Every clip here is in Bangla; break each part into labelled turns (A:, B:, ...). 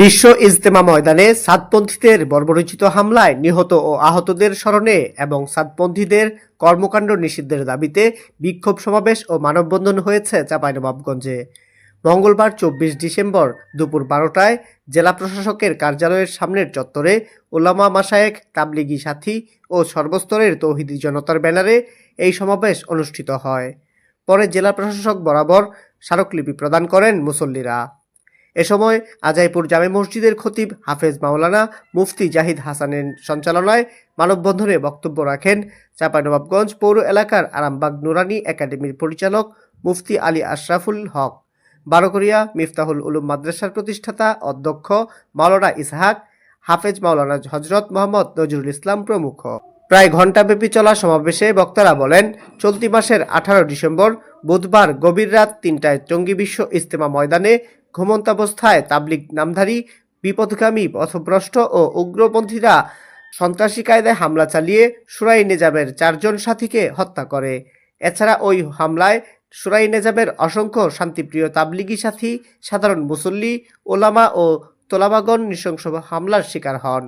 A: বিশ্ব ইজতেমা ময়দানে সাতপন্থীদের বর্বরোচিত হামলায় নিহত ও আহতদের স্মরণে এবং সাতপন্থীদের কর্মকাণ্ড নিষিদ্ধের দাবিতে বিক্ষোভ সমাবেশ ও মানববন্ধন হয়েছে চাঁপাইনবাবগঞ্জে। মঙ্গলবার চব্বিশ ডিসেম্বর দুপুর বারোটায় জেলা প্রশাসকের কার্যালয়ের সামনের চত্বরে ওলামা মাসায়েক তাবলিগি সাথী ও সর্বস্তরের তৌহিদি জনতার ব্যানারে এই সমাবেশ অনুষ্ঠিত হয়। পরে জেলা প্রশাসক বরাবর স্মারকলিপি প্রদান করেন মুসল্লিরা। এ সময় আজাইপুর জামে মসজিদের খতিব হাফেজ মাওলানা মুফতি জাহিদ হাসানের সঞ্চালনায় মানববন্ধনে বক্তব্য রাখেন চাঁপাইনবাবগঞ্জ পৌর এলাকার আরামবাগ নুরানি একাডেমির পরিচালক মুফতি আলী আশরাফুল হক, বারোকরিয়া মিফতাহুল উলুম মাদ্রাসার প্রতিষ্ঠাতা অধ্যক্ষ মাওলানা ইসহাক, হাফেজ মাওলানা হজরত মোহাম্মদ নজরুল ইসলাম প্রমুখ। প্রায় ঘণ্টাব্যাপী চলা সমাবেশে বক্তারা বলেন, চলতি মাসের আঠারো ডিসেম্বর বুধবার গভীর রাত তিনটায় টঙ্গী বিশ্ব ইজতেমা ময়দানে ঘুমন্তাবস্থায় তাবলিগ নামধারী বিপদগামী পথভ্রষ্ট ও উগ্রপন্থীরা সন্ত্রাসী কায়দায় হামলা চালিয়ে সুরাই নেজাবের চারজন সাথীকে হত্যা করে। এছাড়া ওই হামলায় সুরাই নেজাবের অসংখ্য শান্তিপ্রিয় তাবলিগি সাথী, সাধারণ মুসল্লি, ওলামা ও তোলাবাগন নৃশংস হামলার শিকার হন।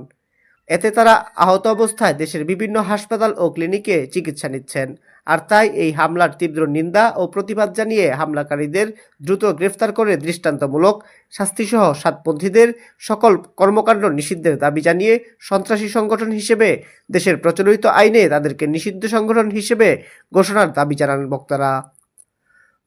A: এতে তারা আহত অবস্থায় দেশের বিভিন্ন হাসপাতাল ও ক্লিনিকে চিকিৎসা নিচ্ছেন। আর তাই এই হামলার তীব্র নিন্দা ও প্রতিবাদ জানিয়ে হামলাকারীদের দ্রুত গ্রেফতার করে দৃষ্টান্তমূলক শাস্তিসহ সাতপন্থীদের সকল কর্মকাণ্ড নিষিদ্ধের দাবি জানিয়ে সন্ত্রাসী সংগঠন হিসেবে দেশের প্রচলিত আইনে তাদেরকে নিষিদ্ধ সংগঠন হিসেবে ঘোষণার দাবি জানান বক্তারা।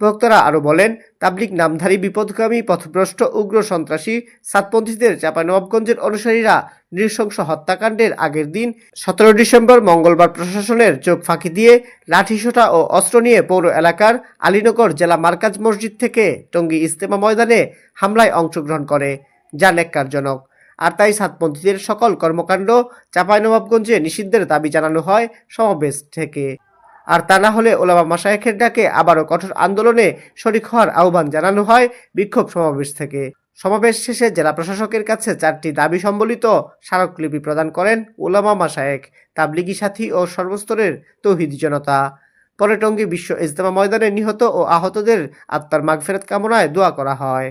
A: বক্তারা আরও বলেন তাবলিক নামধারী বিপদগামী পথভ্রষ্ট, উগ্র সন্ত্রাসী, সাতপন্থীদের চাঁপাইনবাবগঞ্জের অনুসারীরা নৃশংস হত্যাকাণ্ডের আগের দিন সতেরো ডিসেম্বর মঙ্গলবার প্রশাসনের চোখ ফাঁকি দিয়ে লাঠিসোঁটা ও অস্ত্র নিয়ে পৌর এলাকার আলীনগর জেলা মার্কাজ মসজিদ থেকে টঙ্গী ইস্তেমা ময়দানে হামলায় অংশগ্রহণ করে। যা ন্যাক্কারজনক আর তাই সাতপন্থীদের সকল কর্মকাণ্ড চাঁপাইনবাবগঞ্জে নিষিদ্ধের দাবি জানানো হয় সমাবেশ থেকে। আর তা না হলে ওলামা মাসায়েখের ডাকে আবারও কঠোর আন্দোলনে শরিক হওয়ার আহ্বান জানানো হয় বিক্ষোভ সমাবেশ থেকে। সমাবেশ শেষে জেলা প্রশাসকের কাছে চারটি দাবি সম্বলিত স্মারকলিপি প্রদান করেন ওলামা মাসায়েক তাবলিগি সাথী ও সর্বস্তরের তৌহিদি জনতা। পরে টঙ্গী বিশ্ব ইজতেমা ময়দানে নিহত ও আহতদের আত্মার মাগফেরত কামনায় দোয়া করা হয়।